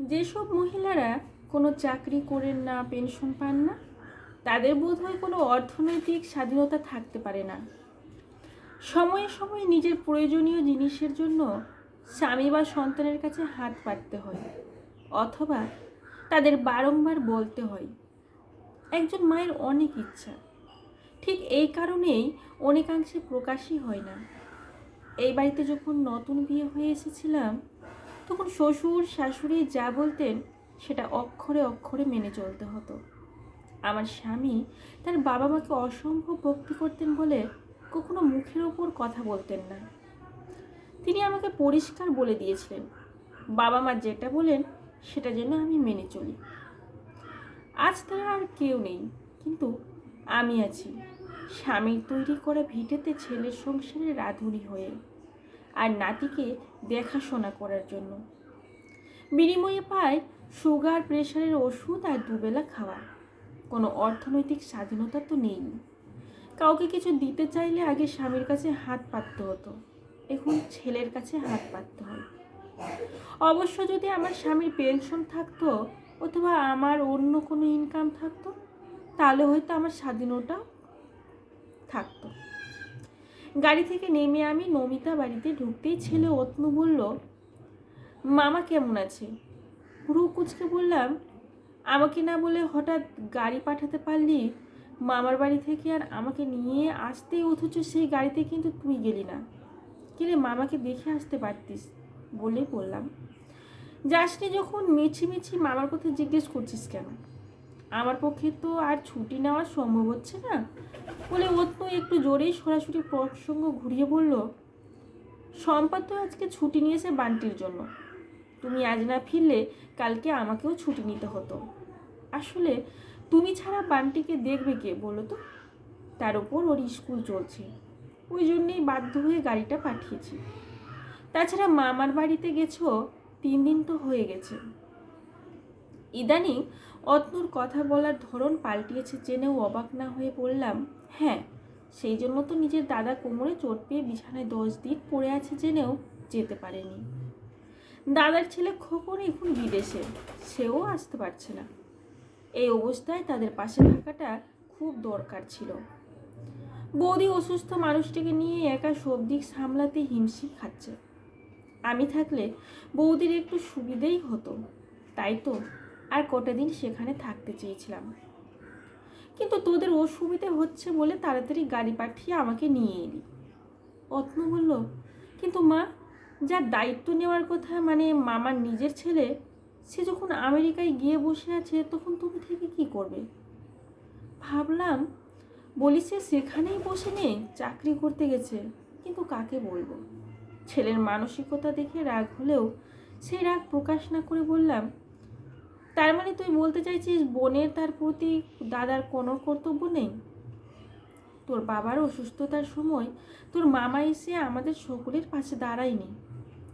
যেসব মহিলারা কোনো চাকরি করেন না, পেনশন পান না, তাদের বোধহয় কোনো অর্থনৈতিক স্বাধীনতা থাকতে পারে না। সময়ে সময়ে নিজের প্রয়োজনীয় জিনিসের জন্য স্বামী বা সন্তানের কাছে হাত পাততে হয়, অথবা তাদের বারংবার বলতে হয়, একজন মায়ের অনেক ইচ্ছা। ঠিক এই কারণেই অনেকাংশে প্রকাশই হয় না। এই বাড়িতে যখন নতুন বিয়ে হয়ে এসেছিলাম তখন শ্বশুর, শাশুড়ি যা বলতেন সেটা অক্ষরে অক্ষরে মেনে চলতে হতো। আমার স্বামী তার বাবা মাকে অসম্ভব ভক্তি করতেন বলে কখনো মুখের ওপর কথা বলতেন না। তিনি আমাকে পরিষ্কার বলে দিয়েছিলেন বাবা মা যেটা বলেন সেটা যেন আমি মেনে চলি। আজ তারা আর কেউ নেই, কিন্তু আমি আছি। স্বামীর তৈরি করা ভিটেতে ছেলের সংসারে রাঁধুনি হয়ে আর নাতিকে দেখাশোনা করার জন্য। বিনিময়ে পায় সুগার, প্রেশারের ওষুধ আর দুবেলা খাওয়া। কোনো অর্থনৈতিক স্বাধীনতা তো নেই। কাউকে কিছু দিতে চাইলে আগে স্বামীর কাছে হাত পাততে হতো। এখন ছেলের কাছে হাত পাততে হয়। অবশ্য যদি আমার স্বামীর পেনশন থাকতো অথবা আমার অন্য কোনো ইনকাম থাকতো, তাহলে হয়তো আমার স্বাধীনতা থাকতো। গাড়ি থেকে নেমে আমি নমিতা বাড়িতে ঢুকতেই ছেলে অতনু বলল, মামা কেমন আছে? ভ্রু কুচকে বললাম, আমাকে না বলে হঠাৎ গাড়ি পাঠাতে পারলি? মামার বাড়ি থেকে আর আমাকে নিয়ে আসতেই অথচ সেই গাড়িতে কিন্তু তুই গেলি না। কিরে মামাকে দেখে আসতে পারতিস? বলে বললাম, যাসনি যখন মিছি মিছি মামার কথা জিজ্ঞেস করছিস কেন? আমার পক্ষে তো আর ছুটি নেওয়া সম্ভব হচ্ছে না। বলে অত্ন একটু জোরেই সরাসরি প্রসঙ্গ ঘুরিয়ে বলল, সম্পাদ তো আজকে ছুটি নিয়েছে বান্টির জন্য। তুমি আজ না ফিরলে কালকে আমাকেও ছুটি নিতে হতো। আসলে তুমি ছাড়া বান্টিকে দেখবে কে বলো তো? তার ওপর ওর স্কুল চলছে। ওই জন্যেই বাধ্য হয়ে গাড়িটা পাঠিয়েছি। তাছাড়া মামার বাড়িতে গেছো, তিন দিন তো হয়ে গেছে। ইদানিং অতনুর কথা বলার ধরন পাল্টিয়েছে জেনেও অবাক না হয়ে বললাম হ্যাঁ সেই জন্য তো নিজের দাদা কোমরে চোট পেয়ে বিছানায় দশ দিন পড়ে আছে জেনেও যেতে পারেনি। দাদার ছেলে খোকন এখন বিদেশে, সেও আসতে পারছে না। এই অবস্থায় তাদের পাশে থাকাটা খুব দরকার ছিল। বৌদি অসুস্থ মানুষটিকে নিয়ে একা সব দিক সামলাতে হিমশিম খাচ্ছে। আমি থাকলে বৌদির একটু সুবিধেই হতো, তাই তো? আর কটা দিন সেখানে থাকতে চেয়েছিলাম। কিন্তু তোদের অসুবিধে হচ্ছে বলে তাড়াতাড়ি গাড়ি পাঠিয়ে আমাকে নিয়ে এলি। অত্ন বলল, কিন্তু মা যার দায়িত্ব নেওয়ার কথা মানে মামার নিজের ছেলে, সে যখন আমেরিকায় গিয়ে বসে আছে, তখন তুমি থেকে কি করবে? ভাবলাম, বলি সে সেখানেই বসে নেই চাকরি করতে গেছে, কিন্তু কাকে বলব? ছেলের মানসিকতা দেখে রাগ হলেও সেই রাগ প্রকাশ না করে বললাম তার মানে তুই বলতে চাইছিস বোনের তার প্রতি দাদার কোনো কর্তব্য নেই? তোর বাবার অসুস্থতার সময় তোর মামা এসে আমাদের সকলের পাশে দাঁড়ায়নি।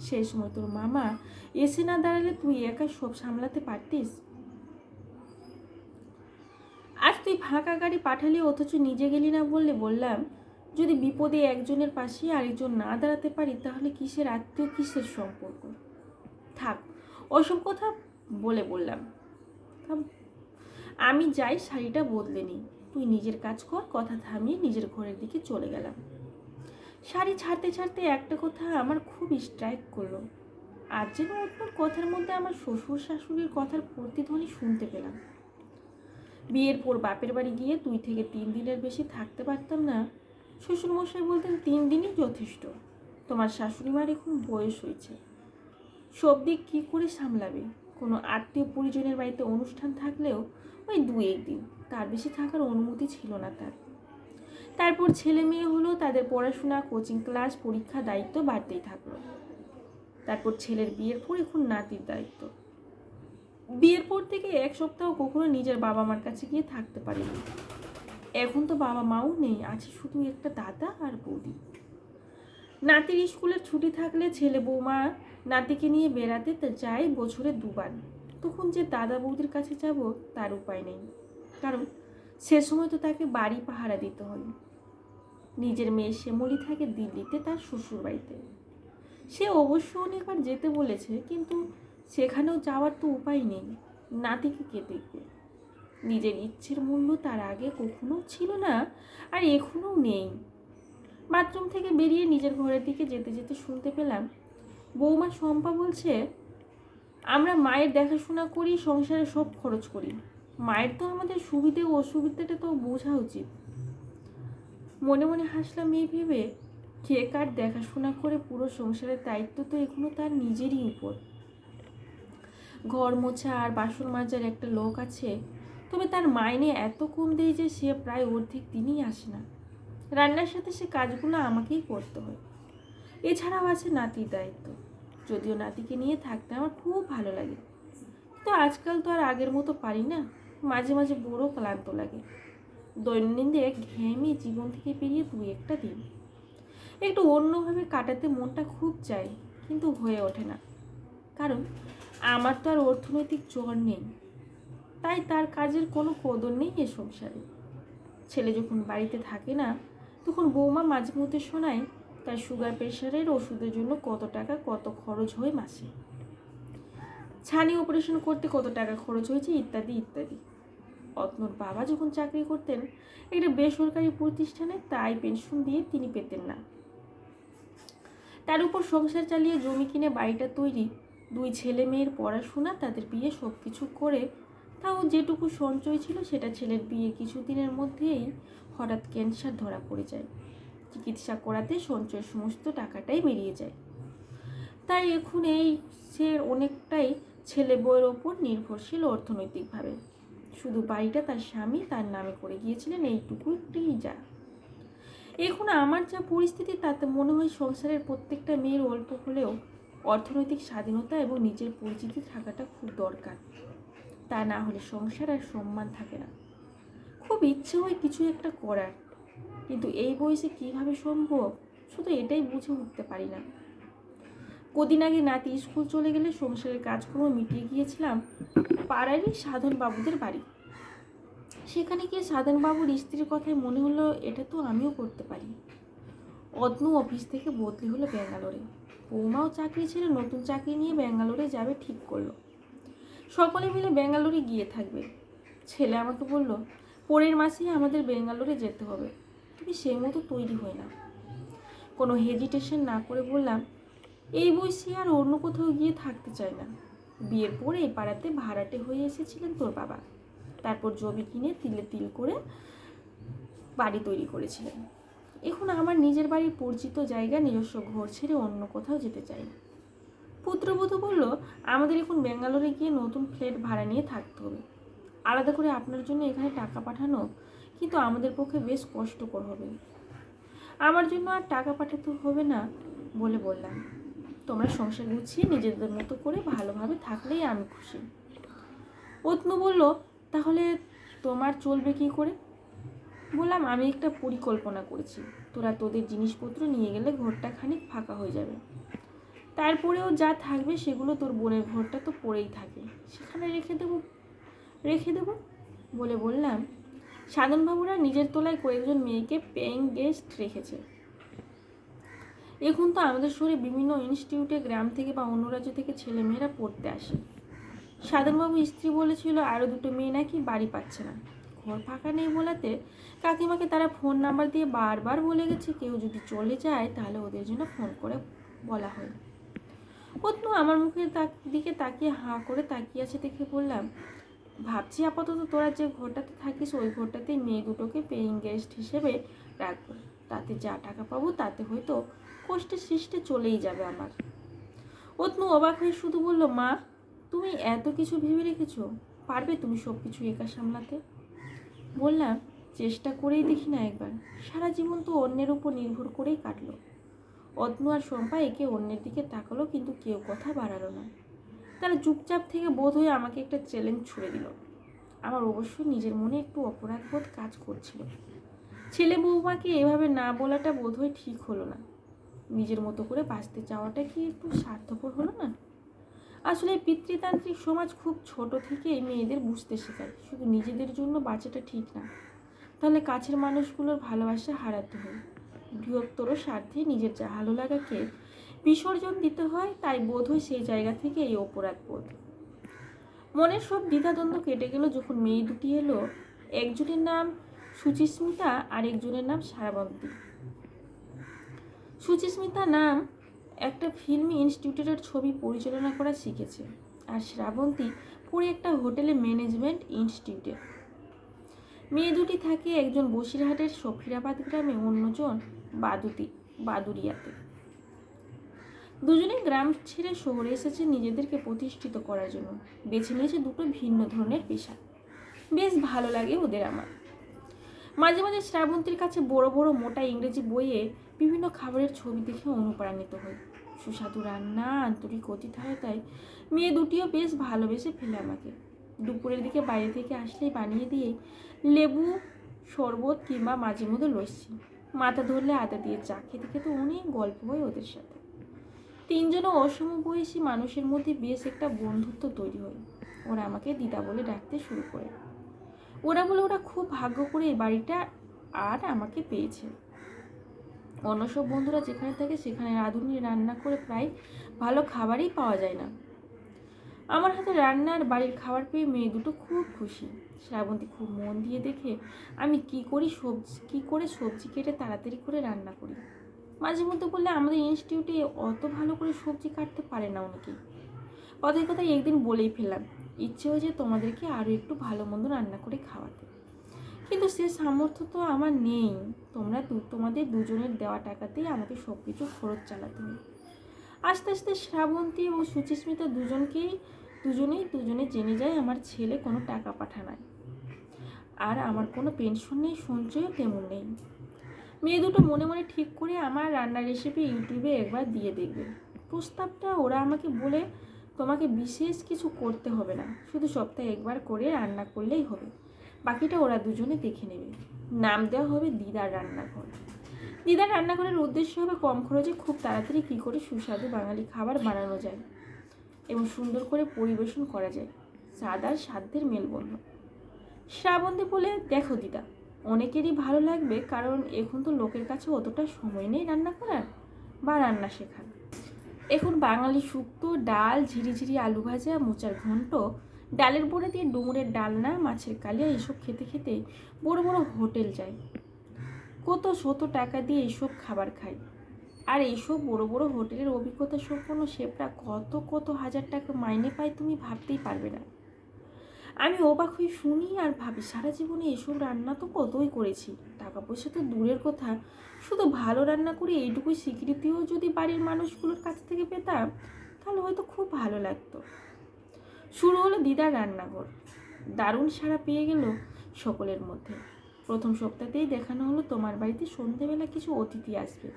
সেই সময় তোর মামা এসে না দাঁড়ালে তুই একা সব সামলাতে পারতিস? আজ তুই ফাঁকা গাড়ি পাঠালি অথচ নিজে গেলি না বললে বললাম, যদি বিপদে একজনের পাশে আরেকজন না দাঁড়াতে পারি তাহলে কিসের আত্মীয়, কিসের সম্পর্ক? থাক, ওসব কথা বলে বললাম আমি যাই, শাড়িটা বদলে নিই। তুই নিজের কাজ কর, কথা থামিয়ে নিজের ঘরের দিকে চলে গেলাম। শাড়ি ছাড়তে ছাড়তে একটা কথা আমার খুব স্ট্রাইক করল। আজ যেন আপনার কথার মধ্যে আমার শ্বশুর শাশুড়ির কথার প্রতিধ্বনি শুনতে পেলাম। বিয়ের পর বাপের বাড়ি গিয়ে দুই থেকে তিন দিনের বেশি থাকতে পারতাম না। শ্বশুরমশাই বলতেন, তিন দিনই যথেষ্ট। তোমার শাশুড়ি মার এখন বয়স হয়েছে। সব দিক কী করে সামলাবে? কোনো আত্মীয় পরিজনের বাড়িতে অনুষ্ঠান থাকলেও ওই দু একদিন তার বেশি থাকার অনুমতি ছিল না তার। তারপর ছেলে মেয়ে হলো, তাদের পড়াশোনা কোচিং ক্লাস পরীক্ষা, দায়িত্ব বাড়তেই থাকল। তারপর ছেলের বিয়ের পর এখন নাতির দায়িত্ব। বিয়ের পর থেকে এক সপ্তাহ কখনো নিজের বাবা মার কাছে গিয়ে থাকতে পারিনি। এখন তো বাবা মাও নেই, আছে শুধু একটা দাদা আর বৌদি। নাতির স্কুলের ছুটি থাকলে ছেলে বৌমা নাতিকে নিয়ে বেড়াতে যাই বছরে দুবার। তখন যে দাদা বৌদির কাছে যাব তার উপায় নেই। কারণ সে সময় তো তাকে বাড়ি পাহারা দিতে হয়। নিজের মেয়ে শ্যামলি থাকে দিল্লিতে তার শ্বশুর বাড়িতে। সে অবশ্য অনেকবার যেতে বলেছে, কিন্তু সেখানেও যাওয়ার তো উপায় নেই। নাতিকে কে দেখবে? নিজের ইচ্ছের মূল্য তার আগে কখনো ছিল না আর এখনও নেই। বাথরুম থেকে বেরিয়ে নিজের ঘরের দিকে যেতে যেতে শুনতে পেলাম, বৌমা শম্পা বলছে, আমরা মায়ের দেখাশোনা করি, সংসারে সব খরচ করি। মায়ের তো আমাদের সুবিধে অসুবিধাটা তো বোঝা উচিত। মনে মনে হাসলাম এই ভেবে, কে কার দেখাশোনা করে পুরো সংসারের দায়িত্ব তো এখনও তার নিজেরই উপর। ঘর মোছা আর বাসন মাজার একটা লোক আছে, তবে তার মাইনে এত কম দেয় যে সে প্রায় অর্ধেক দিনই আসে না। রান্নার সাথে সে কাজগুলো আমাকেই করতে হয়। এছাড়াও আছে নাতির দায়িত্ব। যদিও নাতিকে নিয়ে থাকতে আমার খুব ভালো লাগে। তো আজকাল তো আর আগের মতো পারি না। মাঝে মাঝে বড় ক্লান্ত লাগে। দৈনন্দিন ঘেমে জীবন থেকে পেরিয়ে দু একটা দিন। একটু অন্যভাবে কাটাতে মনটা খুব চায়, কিন্তু হয়ে ওঠে না। কারণ আমার তো আর অর্থনৈতিক জ্বর নেই। তাই তার কাজের কোনো কদর নেই এ সংসারে। ছেলে যখন বাড়িতে থাকে না তখন বৌমা মাঝে মধ্যে শোনায়, তার সুগার প্রেশারের ওষুধের জন্য কত টাকা, কত খরচ হয় মাসে? ছানি অপারেশন করতে কত টাকা খরচ হয়েছে, ইত্যাদি ইত্যাদি। অতনুর বাবা যখন চাকরি করতেন, একটা বেসরকারি প্রতিষ্ঠানে তাই পেনশন দিয়ে তিনি পেতেন না। তার উপর সংসার চালিয়ে জমি কিনে বাড়িটা তৈরি, দুই ছেলে মেয়ের পড়াশোনা, তাদের বিয়ে সব কিছু করে তাও যেটুকু সঞ্চয় ছিল সেটা ছেলের বিয়ে কিছুদিনের মধ্যেই হঠাৎ ক্যান্সার ধরা পড়ে যায়। চিকিৎসা করাতে সঞ্চয়ের সমস্ত টাকাটাই বেরিয়ে যায়। তাই এখন এই সে অনেকটাই ছেলে বউয়ের ওপর নির্ভরশীল অর্থনৈতিকভাবে। শুধু বাড়িটা তার স্বামী তার নামে করে গিয়েছিলেন, এইটুকু এইটুকুই যা। এখন আমার যা পরিস্থিতি, তাতে মনে হয় সংসারের প্রত্যেকটা মেয়ের অল্প হলেও অর্থনৈতিক স্বাধীনতা এবং নিজের পরিচিতি থাকাটা খুব দরকার। তা না হলে সংসার আর সম্মান থাকে না। খুব ইচ্ছে হয় কিছু একটা করার। কিন্তু এই বয়সে কীভাবে সম্ভব? শুধু এটাই বুঝে উঠতে পারি না। কদিন আগে নাতি স্কুল চলে গেলে সংসারের কাজকর্ম মিটিয়ে গিয়েছিলাম পাড়ারই সাধন বাবুদের বাড়ি। সেখানে গিয়ে সাধন বাবুর স্ত্রীর কথায় মনে হলো, এটা তো আমিও করতে পারি। অদনু অফিস থেকে বদলি হলো ব্যাঙ্গালোরে। বৌমাও চাকরি ছেড়ে নতুন চাকরি নিয়ে ব্যাঙ্গালোরে যাবে ঠিক করল। সকলে মিলে ব্যাঙ্গালোরে গিয়ে থাকবে। ছেলে আমাকে বলল, পরের মাসেই আমাদের ব্যাঙ্গালোরে যেতে হবে। তুমি সেই মতো তৈরি হয়ে না কোনো হেজিটেশন না করে বললাম, এই বয়সে আর অন্য কোথাও গিয়ে থাকতে চাই না। বিয়ের পরে এই পাড়াতে ভাড়াটে হয়ে এসেছিলেন তোর বাবা। তারপর জমি কিনে তিলে তিল করে বাড়ি তৈরি করেছিলেন। এখন আমার নিজের বাড়ির পরিচিত জায়গা নিজস্ব ঘর ছেড়ে অন্য কোথাও যেতে চাই না। পুত্রবধূ বলল, আমাদের এখন ব্যাঙ্গালোরে গিয়ে নতুন ফ্ল্যাট ভাড়া নিয়ে থাকতে হবে। আলাদা করে আপনার জন্য এখানে টাকা পাঠানো কিন্তু আমাদের পক্ষে বেশ কষ্টকর হবে। আমার জন্য আর টাকা পাঠাতে হবে না বলে বললাম। তোমরা সংসার গুছিয়ে নিজেদের মতো করে ভালোভাবে থাকলেই আমি খুশি। অতনু বলল, তাহলে তোমার চলবে কি করে? বললাম, আমি একটা পরিকল্পনা করেছি। তোরা তোদের জিনিসপত্র নিয়ে গেলে ঘরটা খানিক ফাঁকা হয়ে যাবে। তারপরেও যা থাকবে সেগুলো তোর বোনের ঘরটা তো পড়েই থাকে। সেখানে রেখে দেবো। রেখে দেবো? বলে বললাম। সাধনবাবুরা নিজের তোলায় কয়েকজন মেয়েকে পেইং গেস্ট রেখেছে। এখন তো আমাদের শহরে বিভিন্ন ইনস্টিটিউটে গ্রাম থেকে বা অন্য রাজ্য থেকে ছেলেমেয়েরা পড়তে আসে। সাধনবাবু স্ত্রী বলেছিল আরও দুটো মেয়ে নাকি বাড়ি পাচ্ছে না। ঘর ফাঁকা নেই বলাতে কাকিমাকে তারা ফোন নাম্বার দিয়ে বারবার বলে গেছে। কেউ যদি চলে যায়, তাহলে ওদের জন্য ফোন করে বলা হয়। অতনু আমার মুখের দিকে তাকিয়ে হাঁ করে তাকিয়ে আছে দেখে বললাম, ভাবছি আপাতত তোরা যে ঘরটাতে থাকিস, ওই ঘরটাতেই মেয়ে দুটোকে পেইং গেস্ট হিসেবে রাখব তাতে যা টাকা পাবো তাতে হয়তো কষ্টে সৃষ্টে চলেই যাবে আমার। অতনু অবাক হয়ে শুধু বলল, মা, তুমি এত কিছু ভেবে রেখেছো, পারবে তুমি সব কিছু একা সামলাতে? বললাম, চেষ্টা করেই দেখি না একবার, সারা জীবন তো অন্যের উপর নির্ভর করেই কাটলো। অতনু আর শম্পা একে অন্যের দিকে তাকালো, কিন্তু কেউ কথা বাড়ালো না। তারা চুপচাপ থেকে বোধ হয়ে আমাকে একটা চ্যালেঞ্জ ছুড়ে দিল। আমার অবশ্যই নিজের মনে একটু অপরাধবোধ কাজ করছিল। ছেলে বৌমাকে এভাবে না বলাটা বোধ বোধহয় ঠিক হলো না। নিজের মতো করে বাঁচতে চাওয়াটা কি একটু স্বার্থপর হলো না? আসলে পিতৃতান্ত্রিক সমাজ খুব ছোট থেকেই মেয়েদের বুঝতে শেখায়। শুধু নিজেদের জন্য বাঁচাটা ঠিক না, তাহলে কাছের মানুষগুলোর ভালোবাসা হারাতে হয়। বৃহত্তর স্বার্থে নিজের যা ভালো লাগাকে বিসর্জন দিতে হয়, তাই বোধ হয় সেই জায়গা থেকে এই অপরাধ বোধ। মনের সব দ্বিধাদ্বন্দ্ব কেটে গেল যখন মেয়ে দুটি এলো। একজনের নাম সুচিস্মিতা আর একজনের নাম সারাবন্তী। সুচিস্মিতা নাম একটা ফিল্ম ইনস্টিটিউটের ছবি পরিচালনা করা শিখেছে আর শ্রাবন্তী পুরী একটা হোটেলে ম্যানেজমেন্ট ইনস্টিটিউটে। মেয়ে দুটি থাকে একজন বসিরহাটের সফিরাবাদ গ্রামে, অন্যজন বাদুতি, বাদুরিয়াতে। দুজনেই গ্রাম ছেড়ে শহরে এসেছে নিজেদেরকে প্রতিষ্ঠিত করার জন্য। বেছে নিয়েছে দুটো ভিন্ন ধরনের পেশা। বেশ ভালো লাগে ওদের আমার। মাঝে মাঝে শ্রাবন্তীর কাছে বড় বড় মোটা ইংরেজি বইয়ে বিভিন্ন খাবারের ছবি দেখে অনুপ্রাণিত হই। সুস্বাদু রান্না, আন্তরিক অতিথয়তায় মেয়ে দুটিও বেশ ভালোবেসে ফেলে আমাকে। দুপুরের দিকে বাইরে থেকে আসলেই বানিয়ে দিয়ে লেবু, শরবত কিংবা মাঝে মধ্যে লস্যি। মাথা ধরলে আদা দিয়ে চা খেতে খেতে অনেক গল্প হয় ওদের সাথে। তিনজনও অসমবয়সী মানুষের মধ্যে বেশ একটা বন্ধুত্ব তৈরি হয়। ওরা আমাকে দিদা বলে ডাকতে শুরু করে। ওরা বলে ওরা খুব ভাগ্য করে এই বাড়িটা আর আমাকে পেয়েছে। অন্য সব বন্ধুরা যেখানে থাকে সেখানে রাঁধুনি রান্না করে প্রায় ভালো খাবারই পাওয়া যায় না। আমার হাতে রান্নার বাড়ির খাবার পেয়ে মেয়ে দুটো খুব খুশি। শ্রাবন্তী খুব মন দিয়ে দেখে, আমি কি করি সবজি, কী করে সবজি কেটে তাড়াতাড়ি করে রান্না করি। মাঝে মধ্যে বললে, আমাদের ইনস্টিটিউটে অত ভালো করে সবজি কাটতে পারে না অনেকে। কথায় কথায় একদিন বলেই ফেললাম, ইচ্ছে হয়েছে তোমাদেরকে আরও একটু ভালো মন্দ রান্না করে খাওয়াতে। কিন্তু সে সামর্থ্য তো আমার নেই। তোমরা তোমাদের দুজনের দেওয়া টাকাতেই আমাকে সব কিছু খরচ চালাতে হয়। আস্তে আস্তে শ্রাবন্তী ও সুচিস্মিতা দুজনকেই, দুজনেই, দুজনে জেনে যায় আমার ছেলে কোনো টাকা পাঠানায়। আর আমার কোনো পেনশন নেই, সঞ্চয়ও তেমন নেই। মেয়ে দুটো মনে মনে ঠিক করে আমার রান্নার রেসিপি ইউটিউবে একবার দিয়ে দেখবে। প্রস্তাবটা ওরা আমাকে বলে, তোমাকে বিশেষ কিছু করতে হবে না, শুধু সপ্তাহে একবার করে রান্না করলেই হবে। বাকিটা ওরা দুজনে দেখে নেবে। নাম দেওয়া হবে দিদার রান্নাঘর। দিদার রান্নাঘরের উদ্দেশ্য হবে কম খরচে খুব তাড়াতাড়ি কী করে সুস্বাদু বাঙালি খাবার বানানো যায় এবং সুন্দর করে পরিবেশন করা যায়। সাদার সাধ্যের মেলবন্ধন। শ্রাবন্তী বলে, দেখো দিদা, অনেকেরই ভালো লাগবে কারণ এখন তো লোকের কাছে অতটা সময় নেই রান্না করার বা রান্না শেখার। এখন বাঙালি শুক্তো ডাল, ঝিরিঝিরি আলু ভাজা, মোচার ঘন্ট, ডালের বড়ে দিয়ে ডুমুরের ডালনা, মাছের কালিয়া, এসব খেতে খেতে বড় বড় হোটেল যায়। কত শত টাকা দিয়ে এইসব খাবার খাই। আর এইসব বড় বড় হোটেলের অভিজ্ঞতা সম্পন্ন শেফরা কত কত হাজার টাকা মাইনে পায় তুমি ভাবতেই পারবে না। আমি অবাক হয়ে শুনি আর ভাবি, সারা জীবনে এসব রান্না তো কতই করেছি। টাকা পয়সা তো দূরের কথা। শুধু ভালো রান্না করে এইটুকু স্বীকৃতিও যদি বাড়ির মানুষগুলোর কাছ থেকে পেতাম, তাহলে হয়তো খুব ভালো লাগতো। শুরু হলো দিদার রান্নাঘর। দারুণ সাড়া পেয়ে গেল সকলের মধ্যে। প্রথম সপ্তাহতেই দেখানো হলো তোমার বাড়িতে সন্ধেবেলা কিছু অতিথি আসবে।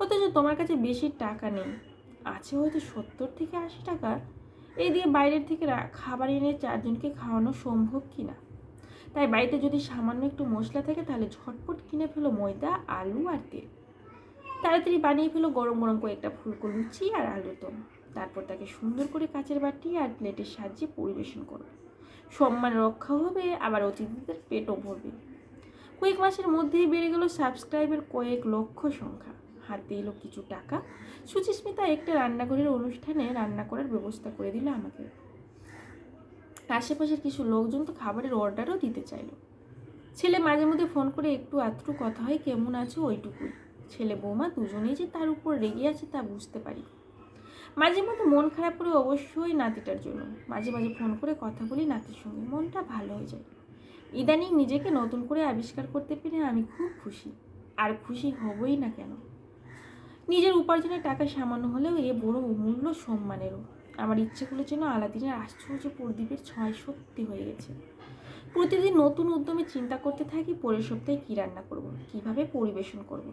অথচ তোমার কাছে বেশি টাকা নেই। আছে হয়তো সত্তর থেকে আশি টাকা। এই দিয়ে বাইরের থেকে খাবার এনে চারজনকে খাওয়ানো সম্ভব কি না তাই বাড়িতে যদি সামান্য একটু মশলা থাকে তাহলে ঝটপট কিনে ফেলো ময়দা, আলু আর তেল। তাড়াতাড়ি বানিয়ে ফেলো গরম গরম কয়েকটা ফুলকো লুচি আর আলুর দম। তারপর তাকে সুন্দর করে কাচের বাটি আর প্লেটের সাহায্যে পরিবেশন করো। সম্মান রক্ষা হবে, আবার অতিথিদের পেটও ভরবে। কয়েক মাসের মধ্যেই বেড়ে গেল সাবস্ক্রাইবের কয়েক লক্ষ সংখ্যা। হাতে এলো কিছু টাকা। সুচিস্মিতা একটা রান্নাঘরের অনুষ্ঠানে রান্না করার ব্যবস্থা করে দিল আমাকে। আশেপাশের কিছু লোকজন তো খাবারের অর্ডারও দিতে চাইলো। ছেলে মাঝে মধ্যে ফোন করে একটু আত্রু কথা হয়, কেমন আছো? ওইটুকুই। ছেলে বৌমা দুজনেই যে তার উপর রেগে আছে তা বুঝতে পারি। মাঝে মধ্যে মন খারাপ করে অবশ্যই নাতিটার জন্য। মাঝে মাঝে ফোন করে কথা বলি, নাতির সঙ্গে মনটা ভালো হয়ে যায়। ইদানিং নিজেকে নতুন করে আবিষ্কার করতে পেরে আমি খুব খুশি। আর খুশি হবই না কেন? নিজের উপার্জনের টাকা সামান্য হলেও এ বড় অমূল্য সম্মানেরও। আমার ইচ্ছেগুলো যেন আলাদিনের আশ্চর্য প্রদীপের ছয় সত্যি হয়ে গেছে। প্রতিদিন নতুন উদ্যমে চিন্তা করতে থাকি, পরের সপ্তাহে কী রান্না করব, কীভাবে পরিবেশন করব।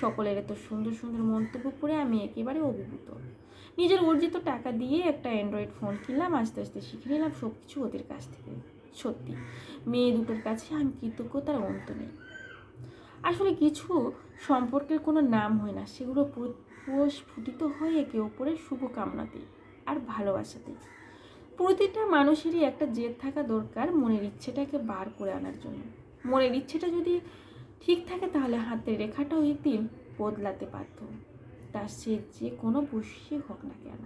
সকলের এত সুন্দর সুন্দর মন্তব্য করে আমি একেবারে অভিভূত। নিজের অর্জিত টাকা দিয়ে একটা অ্যান্ড্রয়েড ফোন কিনলাম, আস্তে আস্তে শিখে নিলাম সব কিছু ওদের কাছ থেকে। সত্যি। মেয়ে দুটোর কাছে আমি কৃতজ্ঞতার অন্ত নেই। আসলে কিছু সম্পর্কের কোনো নাম হয় না, সেগুলো স্ফুটিত হয় একে অপরের শুভকামনাতেই আর ভালোবাসাতেই। প্রতিটা মানুষেরই একটা জেদ থাকা দরকার মনের ইচ্ছেটাকে বার করে আনার জন্য। মনের ইচ্ছেটা যদি ঠিক থাকে তাহলে হাতের রেখাটাও একদিন বদলাতে পারত তার সে যে কোনো বসে হোক না কেন।